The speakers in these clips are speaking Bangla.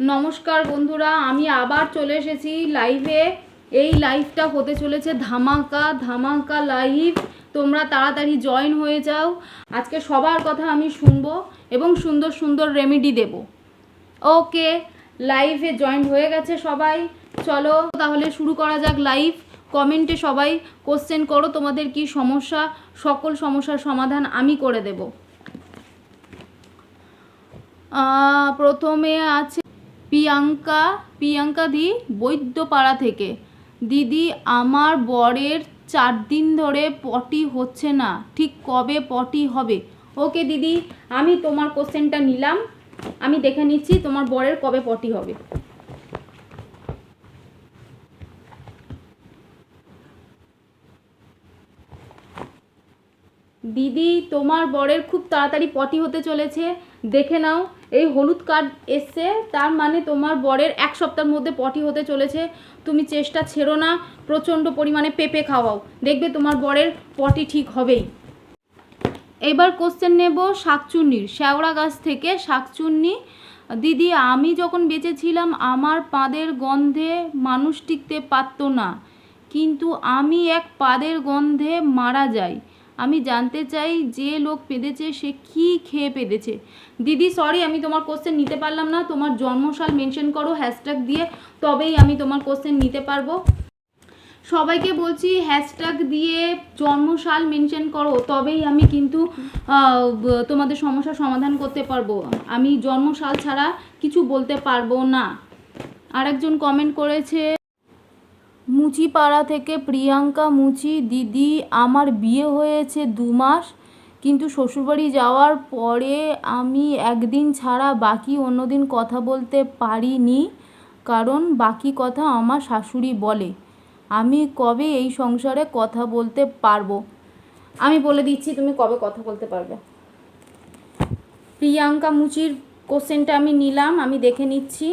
নমস্কার বন্ধুরা, আমি আবার চলে এসেছি লাইভে এই লাইভটা হতে চলেছে ধামাকা ধামাকা লাইভ তোমরা তাড়াতাড়ি জয়েন হয়ে যাও। আজকে সবার কথা আমি শুনব এবং সুন্দর সুন্দর রেমেডি দেব। ওকে লাইভে জয়েন হয়ে গেছে সবাই। চলো তাহলে শুরু করা যাক লাইভ কমেন্টে সবাই কোশ্চেন করো, তোমাদের কি সমস্যা? সকল সমস্যার সমাধান আমি করে দেব। প্রথমে আছে প্রিয়াঙ্কা প্রিয়াঙ্কা দি বৈদ্যপাড়া থেকে। দিদি, আমার বরের চার দিন ধরে পটি হচ্ছে না। ঠিক কবে পটি হবে? ওকে দিদি, আমি তোমার কোশ্চেনটা নিলাম। আমি দেখে নিচ্ছি তোমার বরের কবে পটি হবে। দিদি, তোমার বরের খুব তাড়াতাড়ি পটি হতে চলেছে। দেখে নাও। এই হলুদ কার্ড এসছে, তার মানে তোমার বরের এক সপ্তাহের মধ্যে পটি হতে চলেছে। তুমি চেষ্টা ছেড়ো না, প্রচণ্ড পরিমাণে পেঁপে খাওয়াও। দেখবে তোমার বরের পটি ঠিক হবেই। এবার কোশ্চেন নেব শাকচুন্নির। শ্যাওড়া গাছ থেকে শাকচুন্নি, দিদি, আমি যখন বেঁচেছিলাম, আমার পাদের গন্ধে মানুষ টিকতে পারতো না। কিন্তু আমি এক পাদের গন্ধে মারা যাই। আমি জানতে চাই যে লোক পেঁদেছে, সে কি খেয়ে পেঁদেছে। দিদি সরি আমি তোমার কোশ্চেন নিতে পারলাম না। তোমার জন্মসাল মেনশন করো হ্যাশট্যাগ দিয়ে, তবেই আমি তোমার কোশ্চেন নিতে পারব। সবাইকে বলছি হ্যাশট্যাগ দিয়ে জন্মসাল মেনশন করো, তবেই আমি কিন্তু তোমাদের সমস্যার সমাধান করতে পারব। আমি জন্মসাল ছাড়া কিছু বলতে পারব না। আরেকজন কমেন্ট করেছে মুচিপাড়া থেকে প্রিয়াঙ্কা মুচি, দিদি, আমার বিয়ে হয়েছে দু মাস, কিন্তু শ্বশুরবাড়ি যাওয়ার পরে আমি একদিন ছাড়া বাকি অন্যদিন কথা বলতে পারিনি, কারণ বাকি কথা আমার শাশুড়ি বলে। আমি কবে এই সংসারে কথা বলতে পারব? আমি বলে দিচ্ছি, তুমি কবে কথা বলতে পারবে? প্রিয়াঙ্কা মুচির কোশ্চেনটা আমি নিলাম, আমি দেখে নিচ্ছি।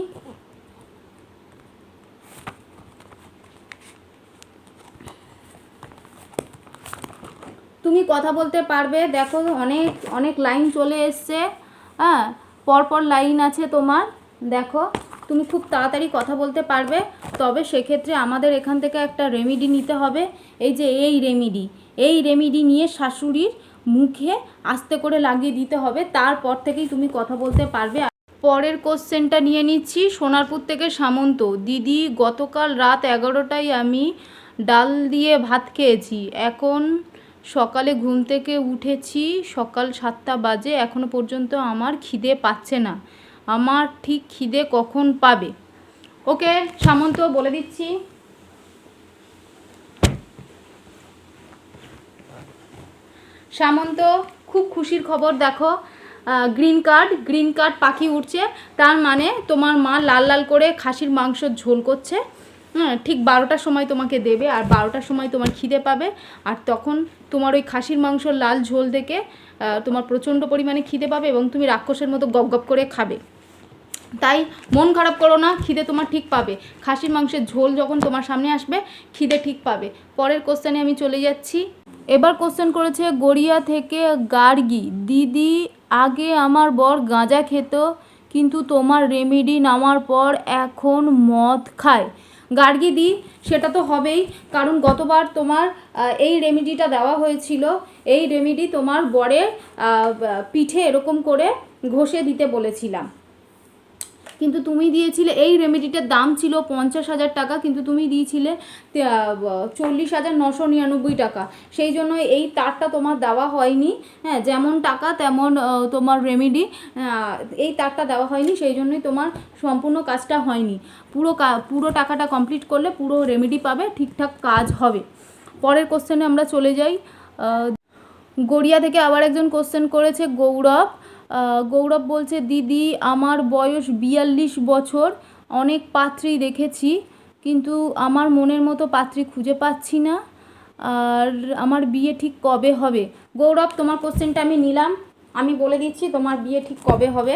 তুমি কথা বলতে পারবে। দেখো, অনেক অনেক লাইন চলে এসছে। হ্যাঁ পরপর লাইন আছে তোমার। দেখো, তুমি খুব তাড়াতাড়ি কথা বলতে পারবে। তবে সেক্ষেত্রে আমাদের এখান থেকে একটা রেমিডি নিতে হবে। এই যে এই রেমিডি এই রেমিডি নিয়ে শাশুড়ির মুখে আস্তে করে লাগিয়ে দিতে হবে। তারপর থেকেই তুমি কথা বলতে পারবে। পরের কোশ্চেনটা নিয়ে নিচ্ছি। সোনারপুর থেকে সামন্ত, দিদি, গতকাল রাত এগারোটায় আমি ডাল দিয়ে ভাত খেয়েছি। এখন সকালে ঘুম থেকে উঠেছি, সকাল সাতটা বাজে, এখনও পর্যন্ত আমার খিদে পাচ্ছে না। আমার ঠিক খিদে কখন পাবে? ওকে, সামন্ত, বলে দিচ্ছি। সামন্ত, খুব খুশির খবর দেখো। গ্রিন কার্ড গ্রিন কার্ড পাখি উঠছে তার মানে তোমার মা লাল লাল করে খাসির মাংস ঝোল করছে। হ্যাঁ ঠিক বারোটার সময় তোমাকে দেবে আর বারোটার সময় তোমার খিদে পাবে আর তখন তোমার ওই খাসির মাংস লাল ঝোল আহ, তোমার প্রচণ্ড পরিমাণে খিদে পাবে এবং তুমি রাক্ষসের মতো গপ গপ করে খাবে। তাই মন খারাপ করো না খিদে তোমার ঠিক পাবে। খাসির মাংসের ঝোল যখন তোমার সামনে আসবে খিদে ঠিক পাবে। পরের কোশ্চেনে আমি চলে যাচ্ছি। এবার কোশ্চেন করেছে গড়িয়া থেকে গার্গি দিদি আগে আমার বর গাঁজা খেত কিন্তু তোমার রেমেডি নামার পর এখন মদ খায়। গার্গি দিই সেটা তো হবেই। কারণ গতবার তোমার এই রেমিডিটা দেওয়া হয়েছিল। এই রেমিডি তোমার বরের পিঠে এরকম করে ঘষে দিতে বলেছিলাম। কিন্তু তুমি দিয়েছিলে, এই রেমেডিটার দাম ছিল পঞ্চাশ হাজার টাকা, কিন্তু তুমি দিয়েছিলে চল্লিশ হাজার নশো নিরানব্বই টাকা। সেই জন্য এই তারটা তোমার দেওয়া হয়নি। হ্যাঁ যেমন টাকা, তেমন তোমার রেমেডি এই তারটা দেওয়া হয়নি, সেই জন্যই তোমার সম্পূর্ণ কাজটা হয়নি। পুরো পুরো টাকাটা কমপ্লিট করলে পুরো রেমেডি পাবে, ঠিকঠাক কাজ হবে। পরের কোশ্চেনে আমরা চলে যাই। গড়িয়া থেকে আবার একজন কোশ্চেন করেছে, গৌরব। গৌরব বলছে, দিদি, আমার বয়স বিয়াল্লিশ বছর, অনেক পাত্রী দেখেছি, কিন্তু আমার মনের মতো পাত্রী খুঁজে পাচ্ছি না। আর আমার বিয়ে ঠিক কবে হবে? গৌরব, তোমার কোশ্চেনটা আমি নিলাম। আমি বলে দিচ্ছি, তোমার বিয়ে ঠিক কবে হবে?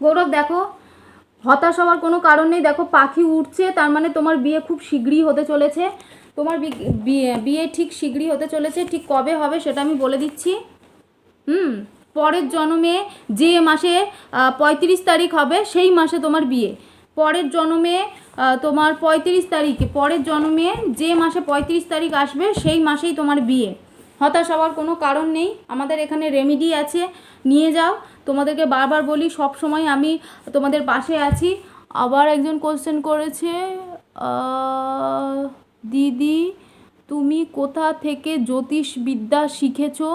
গৌরব, দেখো, হতাশ হওয়ার কোনো কারণ নেই। দেখো, পাখি উঠছে তার মানে তোমার বিয়ে খুব শীঘ্রই হতে চলেছে। তোমার বিয়ে ঠিক শীঘ্রই হতে চলেছে, ঠিক কবে হবে সেটা আমি বলে দিচ্ছি। হুম, পরের জন্মে যে মাসে পঁয়ত্রিশ তারিখ হবে সেই মাসে তোমার বিয়ে। পরের জন্মে তোমার পঁয়ত্রিশ তারিখে, পরের জন্মে যে মাসে পঁয়ত্রিশ তারিখ আসবে সেই মাসেই তোমার বিয়ে। হতাশ হওয়ার কোনো কারণ নেই, আমাদের এখানে রেমিডি আছে, নিয়ে যাও। তোমাদেরকে বারবার বলি, সব সময় আমি তোমাদের পাশে আছি। আবার একজন কোশ্চেন করেছে দিদি, তুমি কোথা থেকে জ্যোতিষবিদ্যা শিখেছো?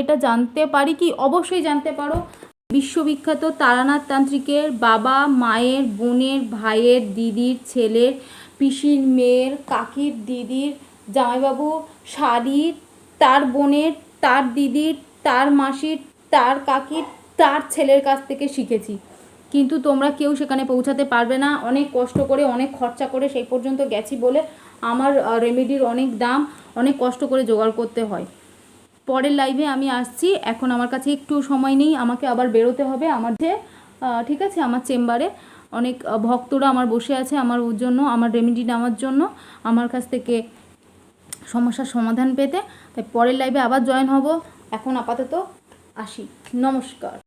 এটা জানতে পারি কি? অবশ্যই জানতে পারো। বিশ্ববিখ্যাত তারানাথ তান্ত্রিকের বাবা, মায়ের, বোনের, ভাইয়ের, দিদির, ছেলের, পিসির, মেয়ের, কাকির, দিদির, জামাইবাবু, শাড়ির, তার বোনের, তার দিদির, তার মাসির, তার কাকির, তার ছেলের কাছ থেকে শিখেছি। কিন্তু তোমরা কেউ সেখানে পৌঁছাতে পারবে না। অনেক কষ্ট করে, অনেক খরচা করে সেই পর্যন্ত গেছি বলে আমার রেমেডির অনেক দাম, অনেক কষ্ট করে জোগাড় করতে হয়। পরের লাইভে আমি আসছি। এখন আমার কাছে একটু সময় নেই। আমাকে আবার বেরোতে হবে। আমার যে ঠিক আছে, আমার চেম্বারে অনেক ভক্তরা আমার বসে আছে আমার ওর জন্য, আমার রেমেডি নেওয়ার জন্য, আমার কাছ থেকে সমস্যার সমাধান পেতে। তাই পরের লাইভে আবার জয়েন হব। এখন আপাতত আসি। নমস্কার।